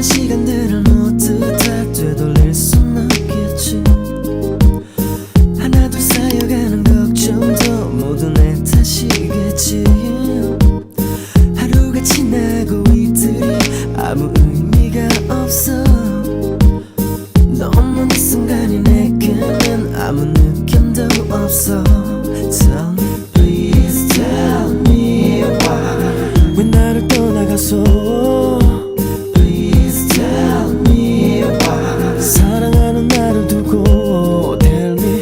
작은 시간들을 모두 다 되돌릴 순 없겠지. 하나둘 쌓여가는 걱정도 모두 내 탓이겠지. 하루가 지나고 이들이 아무 의미가 없어. 너무 이 순간이 내게는 아무 느낌도 없어. Tell me please tell me why. 왜 나를 떠나가서